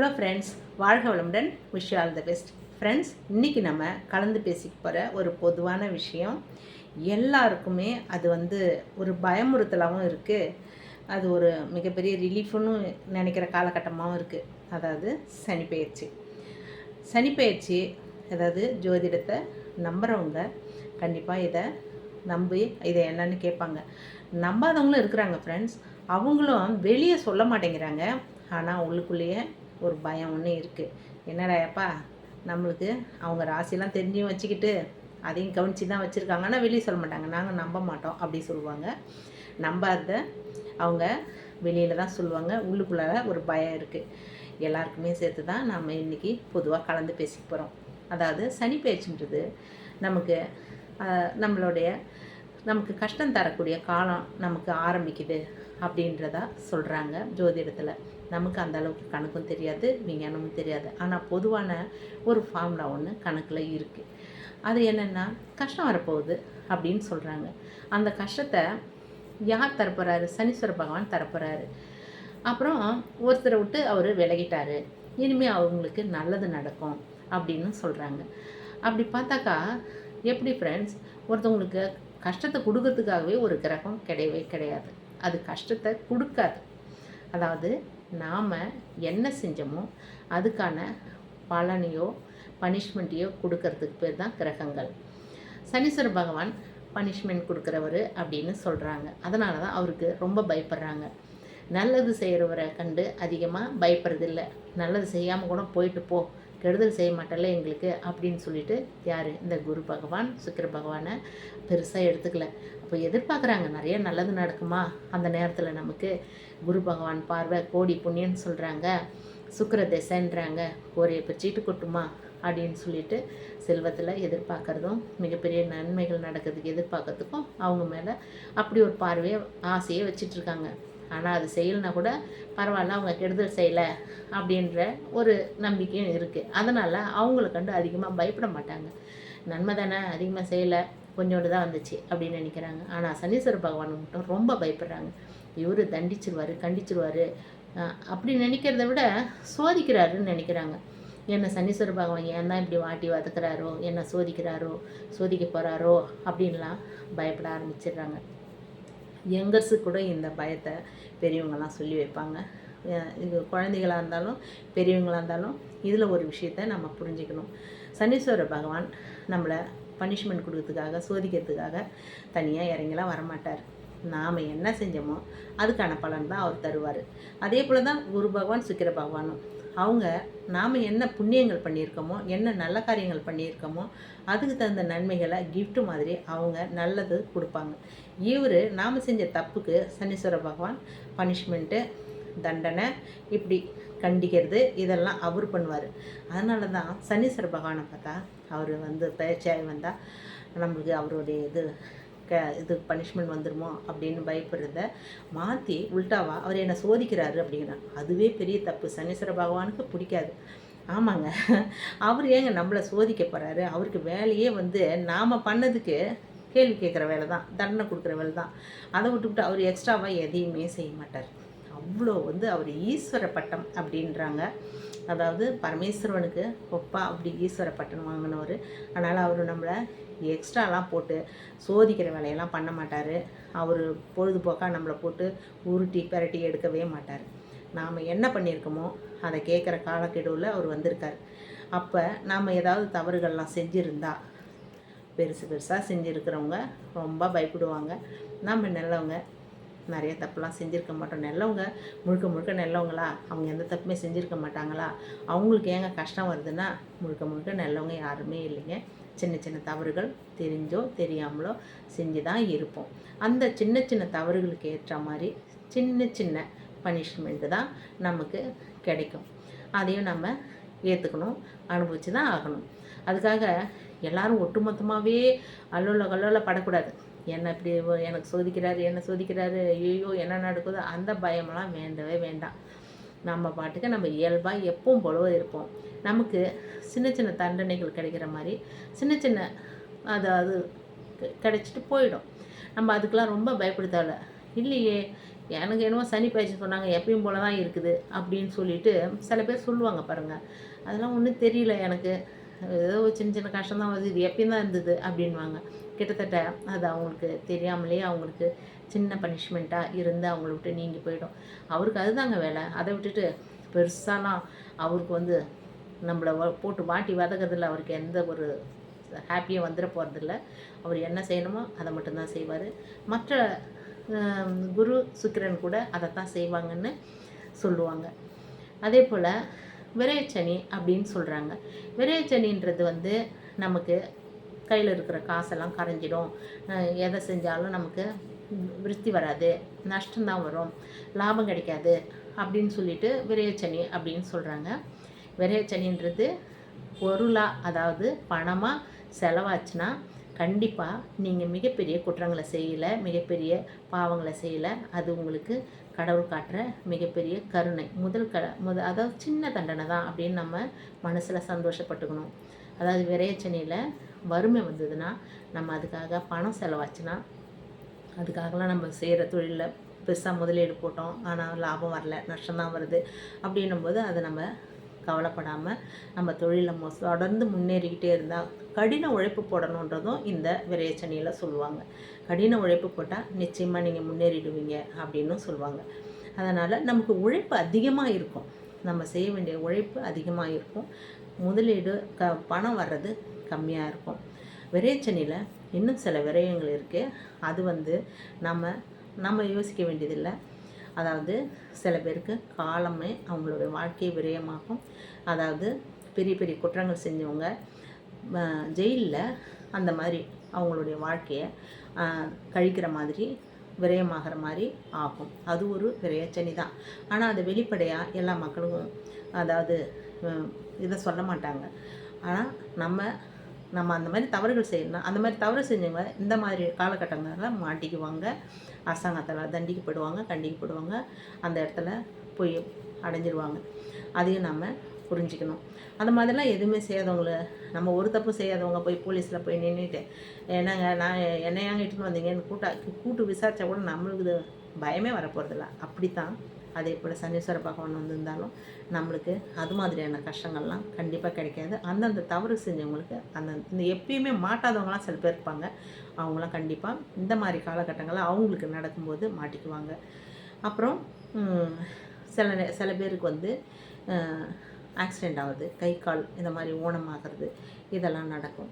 Hello friends வாழ்க வளமுடன். Wish all the best friends இன்றைக்கி நம்ம கலந்து பேசிக்க போகிற ஒரு பொதுவான விஷயம். எல்லாருக்குமே அது வந்து ஒரு பயமுறுத்தலாகவும் இருக்குது அது ஒரு மிகப்பெரிய ரிலீஃப்னு நினைக்கிற காலகட்டமாகவும் இருக்குது அதாவது சனிப்பெயர்ச்சி சனிப்பெயர்ச்சி அதாவது ஜோதிடத்தை நம்புகிறவங்க கண்டிப்பாக இதை நம்பி இதை என்னன்னு கேட்பாங்க. நம்பாதவங்களும் இருக்கிறாங்க ஃப்ரெண்ட்ஸ் அவங்களும் வெளியே சொல்ல மாட்டேங்கிறாங்க. ஆனால் உள்ளுக்குள்ளேயே ஒரு பயம் ஒன்று இருக்குது என்னடாப்பா நம்மளுக்கு அவங்க ராசிலாம் தெரிஞ்சும் வச்சுக்கிட்டு அதையும் கவனித்து தான் வச்சுருக்காங்க. ஆனால் வெளியே சொல்ல மாட்டாங்க. நாங்கள் நம்ப மாட்டோம் அப்படி சொல்லுவாங்க. நம்பாத அவங்க வெளியில் தான் சொல்லுவாங்க. உள்ளுக்குள்ளார ஒரு பயம் இருக்குது எல்லாருக்குமே சேர்த்து தான் நம்ம இன்றைக்கி பொதுவாக கலந்து பேசிக்க போகிறோம் அதாவது சனி பயிற்சின்றது நமக்கு நம்மளுடைய நமக்கு கஷ்டம் தரக்கூடிய காலம் நமக்கு ஆரம்பிக்குது அப்படின்றதா சொல்கிறாங்க ஜோதிடத்தில். நமக்கு அந்த அளவுக்கு கணக்கும் தெரியாது விஞ்ஞானமும் தெரியாது. ஆனால் பொதுவான ஒரு ஃபார்முலா ஒன்று கணக்கில் இருக்குது அது என்னென்னா கஷ்டம் வரப்போகுது அப்படின்னு சொல்கிறாங்க அந்த கஷ்டத்தை யார் தரப்போகிறாரு சனீஸ்வர பகவான் தரப்போகிறாரு அப்புறம் ஒருத்தரை விட்டு அவர் விலகிட்டாரு. இனிமேல் அவங்களுக்கு நல்லது நடக்கும் அப்படின்னு சொல்கிறாங்க அப்படி பார்த்தாக்கா எப்படி ஃப்ரெண்ட்ஸ் ஒருத்தவங்களுக்கு கஷ்டத்தை கொடுக்கறதுக்காகவே ஒரு கிரகம் கிடையவே கிடையாது. அது கஷ்டத்தை கொடுக்காது. அதாவது நாம் என்ன செஞ்சோமோ அதுக்கான பலனையோ பனிஷ்மெண்ட்டையோ கொடுக்கறதுக்கு பேர் தான் கிரகங்கள். சனீஸ்வர பகவான் பனிஷ்மெண்ட் கொடுக்குறவர் அப்படின்னு சொல்கிறாங்க அதனால தான் அவருக்கு ரொம்ப பயப்படுறாங்க. நல்லது செய்கிறவரை கண்டு அதிகமாக பயப்படுறதில்ல. நல்லது செய்யாமல் கூட போயிட்டு போ. கெடுதல் செய்ய மாட்டல எங்களுக்கு அப்படின்னு சொல்லிட்டு யார்? இந்த குரு பகவான் சுக்கிர பகவானை பெருசாக எடுத்துக்கல. அப்போ எதிர்பார்க்குறாங்க நிறைய நல்லது நடக்குமா? அந்த நேரத்தில் நமக்கு குரு பகவான் பார்வை கோடி புண்ணியன்னு சொல்கிறாங்க சுக்கிர திசைன்றாங்க. கோரையை சீட்டு கொட்டுமா? அப்படின்னு சொல்லிட்டு செல்வத்தில் எதிர்பார்க்குறதும் மிகப்பெரிய நன்மைகள் நடக்கிறதுக்கு எதிர்பார்க்கறதுக்கும் அவங்க மேலே அப்படி ஒரு பார்வையை ஆசையை வச்சிட்ருக்காங்க. ஆனால் அது செய்யலைனா கூட பரவாயில்ல அவங்க கெடுதல் செய்யலை அப்படின்ற ஒரு நம்பிக்கையும் இருக்குது அதனால் அவங்கள கண்டு அதிகமாக பயப்பட மாட்டாங்க. நன்மை தானே அதிகமாக செய்யலை கொஞ்சோண்டு தான் வந்துச்சு அப்படின்னு நினைக்கிறாங்க. ஆனால் சனீஸ்வர பகவான் மட்டும் ரொம்ப பயப்படுறாங்க. இவர் தண்டிச்சிருவார் கண்டிச்சிருவார். அப்படி நினைக்கிறத விட சோதிக்கிறாருன்னு நினைக்கிறாங்க. என்ன சனீஸ்வர பகவான் ஏன் தான் இப்படி வாட்டி வதக்குறாரோ என்ன சோதிக்கிறாரோ சோதிக்க போகிறாரோ அப்படின்லாம் பயப்பட ஆரம்பிச்சிடுறாங்க. யங்கர்ஸு கூட இந்த பயத்தை பெரியவங்கள்லாம் சொல்லி வைப்பாங்க. இது குழந்தைகளாக இருந்தாலும் பெரியவங்களாக இருந்தாலும் இதில் ஒரு விஷயத்த நம்ம புரிஞ்சுக்கணும். சனீஸ்வர பகவான் நம்மளை பனிஷ்மெண்ட் கொடுக்கறதுக்காக சோதிக்கிறதுக்காக தனியாக இறங்கிலாம் வரமாட்டார். நாம் என்ன செஞ்சோமோ அதுக்கான பலன் தான் அவர் தருவார். அதே போல் தான் குரு பகவான் சுக்கிர பகவானும். அவங்க நாம் என்ன புண்ணியங்கள் பண்ணியிருக்கோமோ என்ன நல்ல காரியங்கள் பண்ணியிருக்கோமோ அதுக்கு தகுந்த நன்மைகளை கிஃப்ட்டு மாதிரி அவங்க நல்லது கொடுப்பாங்க. இவர் நாம் செஞ்ச தப்புக்கு சனீஸ்வர பகவான் பனிஷ்மெண்ட்டு தண்டனை இப்படி கண்டிக்கிறது இதெல்லாம் அவர் பண்ணுவார். அதனால தான் சனீஸ்வர பகவானை பார்த்தா அவர் வந்து பயிற்சியாகி வந்தால் நம்மளுக்கு அவருடைய இது க இது பனிஷ்மெண்ட் வந்துடுமோ அப்படின்னு பயப்படுறத மாற்றி உல்டாவா அவர் என்னை சோதிக்கிறாரு அப்படிங்கிறாங்க அதுவே பெரிய தப்பு. சனீஸ்வர பகவானுக்கு பிடிக்காது. ஆமாங்க. அவர் ஏங்க நம்மளை சோதிக்க போகிறாரு அவருக்கு வேலையே வந்து நாம் பண்ணதுக்கு கேள்வி கேட்குற வேலை தான். தண்டனை கொடுக்குற வேலை தான். அதை விட்டுவிட்டு அவர் எக்ஸ்ட்ராவாக எதையுமே செய்ய மாட்டார். அவ்வளோ வந்து அவர் ஈஸ்வர பட்டம் அப்படின்றாங்க. அதாவது பரமேஸ்வரனுக்கு ஒப்பா அப்படி ஈஸ்வர பட்டன் வாங்கினவர். அதனால் அவர் நம்மளை எக்ஸ்ட்ராலாம் போட்டு சோதிக்கிற வேலையெல்லாம் பண்ண மாட்டார். அவர் பொழுதுபோக்காக நம்மளை போட்டு உருட்டி பிரட்டி எடுக்கவே மாட்டார். நாம் என்ன பண்ணியிருக்கோமோ அதை கேட்குற காலக்கெடுவில் அவர் வந்திருக்கார். அப்போ நாம் ஏதாவது தவறுகள்லாம் செஞ்சுருந்தா பெருசு பெருசாக செஞ்சுருக்கிறவங்க ரொம்ப பயப்படுவாங்க. நம்ம நல்லவங்க நிறைய தப்புலாம் செஞ்சுருக்க மாட்டோம். நல்லவங்க முழுக்க முழுக்க நல்லவங்களா? அவங்க எந்த தப்புமே செஞ்சுருக்க மாட்டாங்களா? அவங்களுக்கு ஏங்க கஷ்டம் வருதுன்னா முழுக்க முழுக்க நல்லவங்க யாருமே இல்லைங்க. சின்ன சின்ன தவறுகள் தெரிஞ்சோ தெரியாமலோ செஞ்சு தான் இருப்போம். அந்த சின்ன சின்ன தவறுகளுக்கு ஏற்ற மாதிரி சின்ன சின்ன பனிஷ்மெண்ட்டு தான் நமக்கு கிடைக்கும். அதையும் நம்ம ஏற்றுக்கணும் அனுபவிச்சு தான் ஆகணும். அதுக்காக எல்லாரும் ஒட்டுமொத்தமாகவே அல்லோல கல்லோல படக்கூடாது. என்ன இப்படி எனக்கு சோதிக்கிறாரு என்ன சோதிக்கிறாரு ஐயோ என்ன நடக்குதோ அந்த பயமெல்லாம் வேண்டவே வேண்டாம். நம்ம பாட்டுக்கு நம்ம இயல்பாக எப்பவும் போலவும் இருப்போம். நமக்கு சின்ன சின்ன தண்டனைகள் கிடைக்கிற மாதிரி சின்ன சின்ன அது அது கிடைச்சிட்டு போயிடும். நம்ம அதுக்கெலாம் ரொம்ப பயப்பட தேவையில்ல இல்லையே எனக்கு என்னவோ சனி பயிற்சி சொன்னாங்க எப்பயும் போல தான் இருக்குது அப்படின்னு சொல்லிட்டு சில பேர் சொல்லுவாங்க பாருங்கள் அதெல்லாம் ஒன்றும் தெரியல எனக்கு. ஏதோ ஒரு சின்ன சின்ன கஷ்டம் தான் வருது இது எப்பயும் தான் இருந்தது அப்படின்வாங்க கிட்டத்தட்ட அது அவங்களுக்கு தெரியாமலே அவங்களுக்கு சின்ன பனிஷ்மெண்ட்டாக இருந்து அவங்கள விட்டு நீங்கி போயிடும். அவருக்கு அதுதாங்க வேலை. அதை விட்டுட்டு பெருசாலாம் அவருக்கு வந்து நம்மளை போட்டு வாட்டி வதக்கிறதுல அவருக்கு எந்த ஒரு ஹாப்பியாக வந்துட போகிறதில்ல அவர் என்ன செய்யணுமோ அதை மட்டும்தான் செய்வார். மற்ற குரு சுக்கிரன் கூட அதைத்தான் செய்வாங்கன்னு சொல்லுவாங்க. அதே போல் விரையச்சனி அப்படின்னு சொல்கிறாங்க விரையச்சனின்றது வந்து நமக்கு கையில் இருக்கிற காசெல்லாம் கரைஞ்சிடும். எதை செஞ்சாலும் நமக்கு விருத்தி வராது. நஷ்டம்தான் வரும். லாபம் கிடைக்காது அப்படின்னு சொல்லிட்டு விரையச்சனி அப்படின்னு சொல்கிறாங்க விரையச்சனின்றது பொருளாக அதாவது பணமாக செலவாச்சுன்னா கண்டிப்பாக நீங்கள் மிகப்பெரிய குற்றங்களை செய்யலை மிகப்பெரிய பாவங்களை செய்யலை. அது உங்களுக்கு கடவுள் காட்டுற மிகப்பெரிய கருணை. முதல் க முத அதாவது சின்ன தண்டனை தான் அப்படின்னு நம்ம மனசில் சந்தோஷப்பட்டுக்கணும். அதாவது விரையச்சனியில் வறுமை வந்ததுன்னா நம்ம அதுக்காக பணம் செலவாச்சுன்னா அதுக்காகலாம் நம்ம செய்கிற தொழிலில் பெருசாக முதலீடு போட்டோம். ஆனால் லாபம் வரல நஷ்டம்தான் வருது. அப்படின்னும் போது அதை நம்ம கவலைப்படாமல் நம்ம தொழிலை மொ தொடர்ந்து முன்னேறிக்கிட்டே இருந்தால் கடின உழைப்பு போடணுன்றதும் இந்த விரையச்சனியில் சொல்லுவாங்க. கடின உழைப்பு போட்டால் நிச்சயமாக நீங்கள் முன்னேறிடுவீங்க அப்படின்னும் சொல்லுவாங்க. அதனால் நமக்கு உழைப்பு அதிகமாக இருக்கும். நம்ம செய்ய வேண்டிய உழைப்பு அதிகமாக இருக்கும் முதலீடு க பணம் வர்றது கம்மியாக இருக்கும் விரைச்சனியில் இன்னும் சில விரயங்கள் இருக்குது அது வந்து நம்ம நம்ம யோசிக்க வேண்டியதில்லை. அதாவது சில பேருக்கு காலமே அவங்களுடைய வாழ்க்கையை விரயமாகும். அதாவது பெரிய பெரிய குற்றங்கள் செஞ்சவங்க ஜெயிலில் அந்த மாதிரி அவங்களுடைய வாழ்க்கையை கழிக்கிற மாதிரி விரயமாகிற மாதிரி ஆகும். அது ஒரு விரயச்சனி தான். ஆனால் அது வெளிப்படையாக எல்லா மக்களும் அதாவது இதை சொல்ல மாட்டாங்க. ஆனால் நம்ம நம்ம அந்த மாதிரி தவறுகள் செய்யணும் அந்த மாதிரி தவறு செஞ்சவங்க இந்த மாதிரி காலகட்டங்களில் மாட்டிக்குவாங்க. அரசாங்கத்தால் தண்டிக்கப்படுவாங்க கண்டிக்கப்படுவாங்க. அந்த இடத்துல போய் அடைஞ்சிடுவாங்க அதையும் நம்ம புரிஞ்சுக்கணும். அந்த மாதிரிலாம் எதுவுமே செய்யாதவங்கள நம்ம ஒரு தப்பு செய்யாதவங்க போய் போலீஸில் போய் நின்றுட்டு என்னங்க நான் என்ன இட்டுன்னு வந்தீங்கன்னு கூட்டா கூட்டு விசாரித்தா கூட நம்மளுக்கு பயமே வரப்போகிறதில்ல அப்படி தான் அதே போல் சனீஸ்வர பகவான் வந்திருந்தாலும் நம்மளுக்கு அது மாதிரியான கஷ்டங்கள்லாம் கண்டிப்பாக கிடைக்காது. அந்தந்த தவறு செஞ்சவங்களுக்கு அந்த இந்த எப்பயுமே மாட்டாதவங்களாம் சில பேர் இருப்பாங்க. அவங்களாம் கண்டிப்பாக இந்த மாதிரி காலகட்டங்களில் அவங்களுக்கு நடக்கும்போது மாட்டிக்குவாங்க. அப்புறம் சில சில பேருக்கு வந்து ஆக்சிடெண்ட் ஆகுது கை கால் இந்த மாதிரி ஊனமாகிறது இதெல்லாம் நடக்கும்.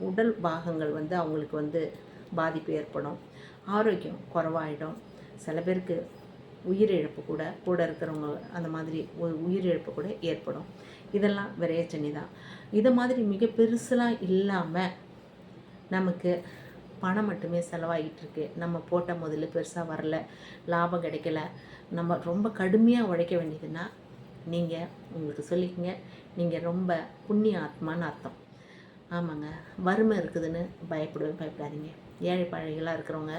உடல் பாகங்கள் வந்து அவங்களுக்கு வந்து பாதிப்பு ஏற்படும். ஆரோக்கியம் குறவாயிடும். சில பேருக்கு உயிரிழப்பு கூட கூட இருக்கிறவங்க அந்த மாதிரி உ- உயிரிழப்பு கூட ஏற்படும். இதெல்லாம் விரையச்சனி தான். இதை மாதிரி மிக பெருசெலாம் இல்லாமல் நமக்கு பணம் மட்டுமே செலவாகிட்டு இருக்கு நம்ம போட்ட முதல்ல பெருசாக வரல லாபம் கிடைக்கல. நம்ம ரொம்ப கடுமையாக உழைக்க வேண்டியதுன்னா நீங்கள் உங்களுக்கு சொல்லிக்கங்க. நீங்கள் ரொம்ப புண்ணிய ஆத்மான்னு அர்த்தம். ஆமாங்க. வறுமை இருக்குதுன்னு பயப்படவே பயப்படாதீங்க. ஏழை பழைகளாக இருக்கிறவங்க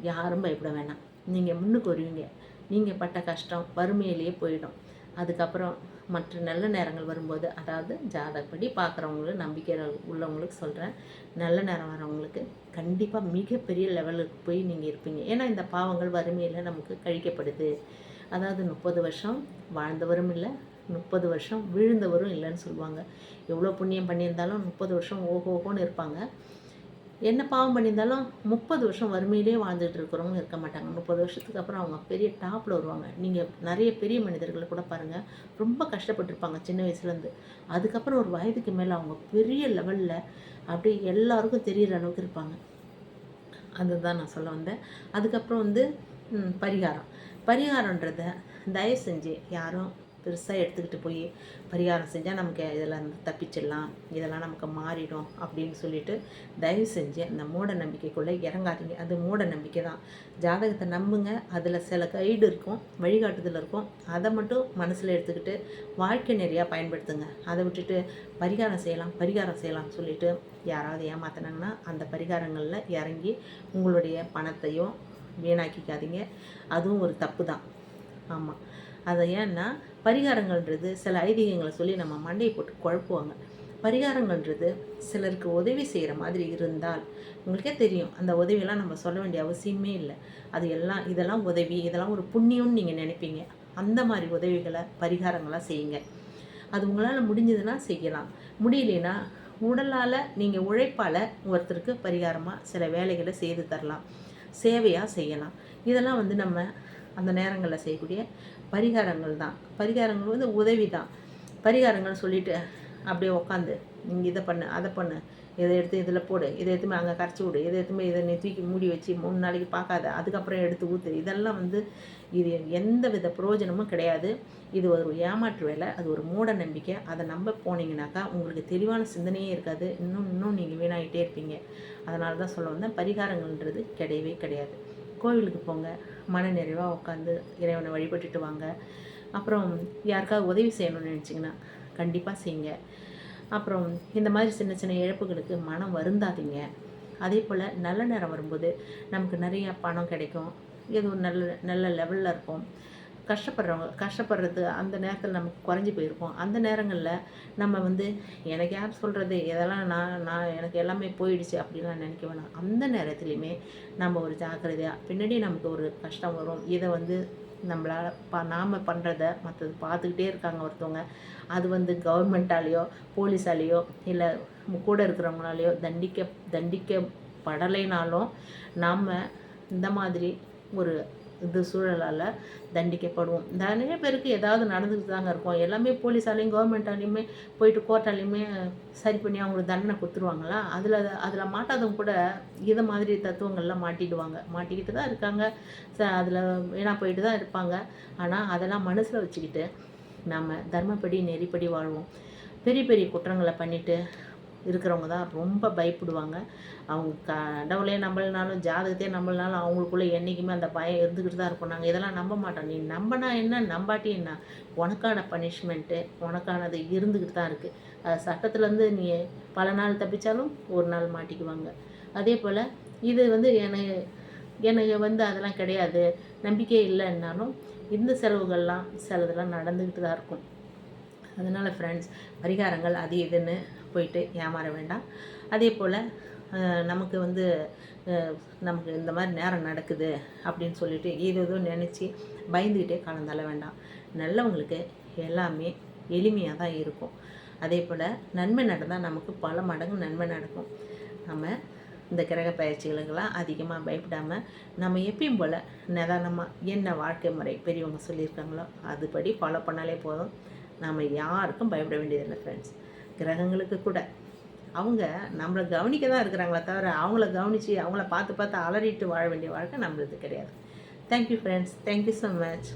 யாரும் பயப்பட வேணாம். நீங்கள் முன்னுக்கு வருவீங்க. நீங்கள் பட்ட கஷ்டம் வறுமையிலேயே போயிடும். அதுக்கப்புறம் மற்ற நல்ல நேரங்கள் வரும்போது அதாவது ஜாதகப்படி பார்க்குறவங்களுக்கு நம்பிக்கை உள்ளவங்களுக்கு சொல்கிறேன் நல்ல நேரம் வரவங்களுக்கு கண்டிப்பாக மிகப்பெரிய லெவலுக்கு போய் நீங்கள் இருப்பீங்க. ஏன்னா இந்த பாவங்கள் வறுமையில் நமக்கு கழிக்கப்படுது. அதாவது முப்பது வருஷம் வாழ்ந்தவரும் இல்லை முப்பது வருஷம் விழுந்தவரும் இல்லைன்னு சொல்லுவாங்க. எவ்வளோ புண்ணியம் பண்ணியிருந்தாலும் முப்பது வருஷம் ஓகோகோன்னு இருப்பாங்க. என்ன பாவம் பண்ணியிருந்தாலும் முப்பது வருஷம் வறுமையிலே வாழ்ந்துட்டு இருக்கிறவங்க இருக்க மாட்டாங்க. முப்பது வருஷத்துக்கு அப்புறம் அவங்க பெரிய டாப்பில் வருவாங்க. நீங்கள் நிறைய பெரிய மனிதர்களை கூட பாருங்கள் ரொம்ப கஷ்டப்பட்டிருப்பாங்க சின்ன வயசுலேருந்து. அதுக்கப்புறம் ஒரு வயதுக்கு மேலே அவங்க பெரிய லெவலில் அப்படியே எல்லாருக்கும் தெரியிற அளவுக்கு இருப்பாங்க. அதுதான் நான் சொல்ல வந்தேன். அதுக்கப்புறம் வந்து பரிகாரம். பரிகாரன்றத தயவு செஞ்சு யாரும் பெருசாக எடுத்துக்கிட்டு போய் பரிகாரம் செஞ்சால் நமக்கு இதெல்லாம் தப்பிச்சிடலாம் இதெல்லாம் நமக்கு மாறிடும் அப்படின்னு சொல்லிட்டு தயவு செஞ்சு அந்த மூட நம்பிக்கைக்குள்ளே இறங்காதீங்க. அது மூட நம்பிக்கை தான். ஜாதகத்தை நம்புங்க. அதில் சில கைடு இருக்கும் வழிகாட்டுதல் இருக்கும். அதை மட்டும் மனசில் எடுத்துக்கிட்டு வாழ்க்கை நிறையா பயன்படுத்துங்க. அதை விட்டுட்டு பரிகாரம் செய்யலாம் பரிகாரம் செய்யலாம்னு சொல்லிட்டு யாராவது ஏமாத்தினாங்கன்னா அந்த பரிகாரங்களில் இறங்கி உங்களுடைய பணத்தையும் வீணாக்கிக்காதீங்க. அதுவும் ஒரு தப்பு தான் ஆமாம் அது ஏன்னா பரிகாரங்கள்ன்றது சில ஐதீகங்களை சொல்லி நம்ம மண்டையை போட்டு குழப்புவாங்க. பரிகாரங்கள்ன்றது சிலருக்கு உதவி செய்கிற மாதிரி இருந்தால் உங்களுக்கே தெரியும் அந்த உதவியெல்லாம் நம்ம சொல்ல வேண்டிய அவசியமே இல்லை. அது எல்லாம் இதெல்லாம் உதவி இதெல்லாம் ஒரு புண்ணியம்னு நீங்கள் நினைப்பீங்க. அந்த மாதிரி உதவிகளை பரிகாரங்களாக செய்யுங்க. அது உங்களால் முடிஞ்சதுன்னா செய்யலாம். முடியலனா உடலால் நீங்கள் உழைப்பால் ஒருத்தருக்கு பரிகாரமாக சில வேலைகளை செய்து தரலாம். சேவையாக செய்யலாம். இதெல்லாம் வந்து நம்ம அந்த நேரங்களில் செய்யக்கூடிய பரிகாரங்கள் தான். பரிகாரங்கள் வந்து உதவி தான் பரிகாரங்கள் சொல்லிட்டு அப்படியே உட்காந்து நீங்கள் இதை பண்ணு அதை பண்ணு இதை எடுத்து இதில் போடு இதை எடுத்துமே அங்கே கரைச்சி விடு இதை எடுத்துமே இதை நீ தூக்கி மூடி வச்சு மூணு நாளைக்கு பார்க்காத அதுக்கப்புறம் எடுத்து ஊற்று இதெல்லாம் வந்து இது எந்த வித பிரயோஜனமும் கிடையாது. இது ஒரு ஏமாற்று வேலை அது ஒரு மூட நம்பிக்கை. அதை நம்ப போனீங்கனாக்கா உங்களுக்கு தெளிவான சிந்தனையே இருக்காது. இன்னும் இன்னும் நீங்கள் வீணாகிட்டே இருப்பீங்க. அதனால தான் சொல்ல வந்தேன் பரிகாரங்கள்ன்றது கிடையவே கிடையாது. கோவிலுக்கு போங்க மன நிறைவாக உட்காந்து இறைவனை வழிபட்டுட்டு வாங்க. அப்புறம் யாருக்காவது உதவி செய்யணும்னு நினச்சிங்கன்னா கண்டிப்பாக செய்யுங்க. அப்புறம் இந்த மாதிரி சின்ன சின்ன இழப்புகளுக்கு மனம் வருந்தாதீங்க. அதே போல் நல்ல நேரம் வரும்போது நமக்கு நிறைய பணம் கிடைக்கும். ஏதோ ஒரு நல்ல நல்ல லெவலில் இருப்போம். கஷ்டப்படுறவங்க கஷ்டப்படுறது அந்த நேரத்தில் நமக்கு குறைஞ்சி போயிருக்கும். அந்த நேரங்களில் நம்ம வந்து எனக்கு யார் சொல்கிறது இதெல்லாம் நான் நான் எனக்கு எல்லாமே போயிடுச்சு அப்படின்லாம் நினைக்க வேணாம். அந்த நேரத்துலையுமே நம்ம ஒரு ஜாக்கிரதையாக பின்னாடி நமக்கு ஒரு கஷ்டம் வரும். இதை வந்து நம்மளால் ப நாம் பண்ணுறத மற்றது பார்த்துக்கிட்டே இருக்காங்க ஒருத்தவங்க. அது வந்து கவர்மெண்ட்டாலேயோ போலீஸாலேயோ இல்லை கூட இருக்கிறவங்களாலேயோ தண்டிக்க தண்டிக்கப்படலைனாலும் நாம் இந்த மாதிரி ஒரு இது சூழலால் தண்டிக்கப்படுவோம். நிறைய பேருக்கு ஏதாவது நடந்துட்டு தாங்க இருக்கும். எல்லாமே போலீஸாலையும் கவர்மெண்ட்டாலையுமே போயிட்டு கோர்ட்டாலையுமே சரி பண்ணி அவங்களுக்கு தண்டனை கொடுத்துருவாங்களா? அதில் அதில் மாட்டாதவங்க கூட இதை மாதிரி தத்துவங்கள்லாம் மாட்டிடுவாங்க. மாட்டிக்கிட்டு தான் இருக்காங்க. ச அதில் வீணாக போயிட்டு தான் இருப்பாங்க. ஆனால் அதெல்லாம் மனசில் வச்சுக்கிட்டு நம்ம தர்மப்படி நெறிப்படி வாழ்வோம். பெரிய பெரிய குற்றங்களை பண்ணிவிட்டு இருக்கிறவங்க தான் ரொம்ப பயப்படுவாங்க. அவங்க கடவுளே நம்பலனாலும் ஜாதகத்தையே நம்பலனாலும் அவங்களுக்குள்ளே என்றைக்குமே அந்த பயம் இருந்துக்கிட்டு தான் இருக்கும். நாங்கள் இதெல்லாம் நம்ப மாட்டோம். நீ நம்பினா என்ன நம்பாட்டி என்ன? உனக்கான பனிஷ்மெண்ட்டு உனக்கானது இருந்துக்கிட்டு தான் இருக்குது அது சட்டத்துலேருந்து நீ பல நாள் தப்பிச்சாலும் ஒரு நாள் மாட்டிக்குவாங்க. அதே போல் இது வந்து எனக்கு எனக்கு வந்து அதெல்லாம் கிடையாது. நம்பிக்கை இல்லைன்னாலும் இந்த செலவுகள்லாம் சிலதெல்லாம் நடந்துக்கிட்டு தான் இருக்கும். அதனால் ஃப்ரெண்ட்ஸ் பரிகாரங்கள் அது இதுன்னு போயிட்டு ஏமாற வேண்டாம். அதே போல் நமக்கு வந்து நமக்கு இந்த மாதிரி நேரம் நடக்குது அப்படின்னு சொல்லிட்டு ஏதோ நினச்சி பயந்துக்கிட்டே கலந்தால வேண்டாம். நல்லவங்களுக்கு எல்லாமே எளிமையாக தான் இருக்கும். அதே போல் நன்மை நடந்தால் நமக்கு பல மடங்கு நன்மை நடக்கும். நம்ம இந்த கிரக பயிற்சிகளுக்கெல்லாம் அதிகமாக பயப்படாமல் நம்ம எப்பயும் போல் நிதானமாக என்ன வாழ்க்கை முறை பெரியவங்க சொல்லியிருக்காங்களோ அதுபடி ஃபாலோ பண்ணாலே போதும். நம்ம யாருக்கும் பயப்பட வேண்டியதில்லை ஃப்ரெண்ட்ஸ் கிரகங்களுக்கு கூட. அவங்க நம்மளை கவனிக்க தான் இருக்கிறாங்களே தவிர அவங்கள கவனித்து அவங்கள பார்த்து பார்த்து அலறிட்டு வாழ வேண்டிய வாழ்க்கை நம்மளுக்கு கிடையாது. Thank you friends thank you so much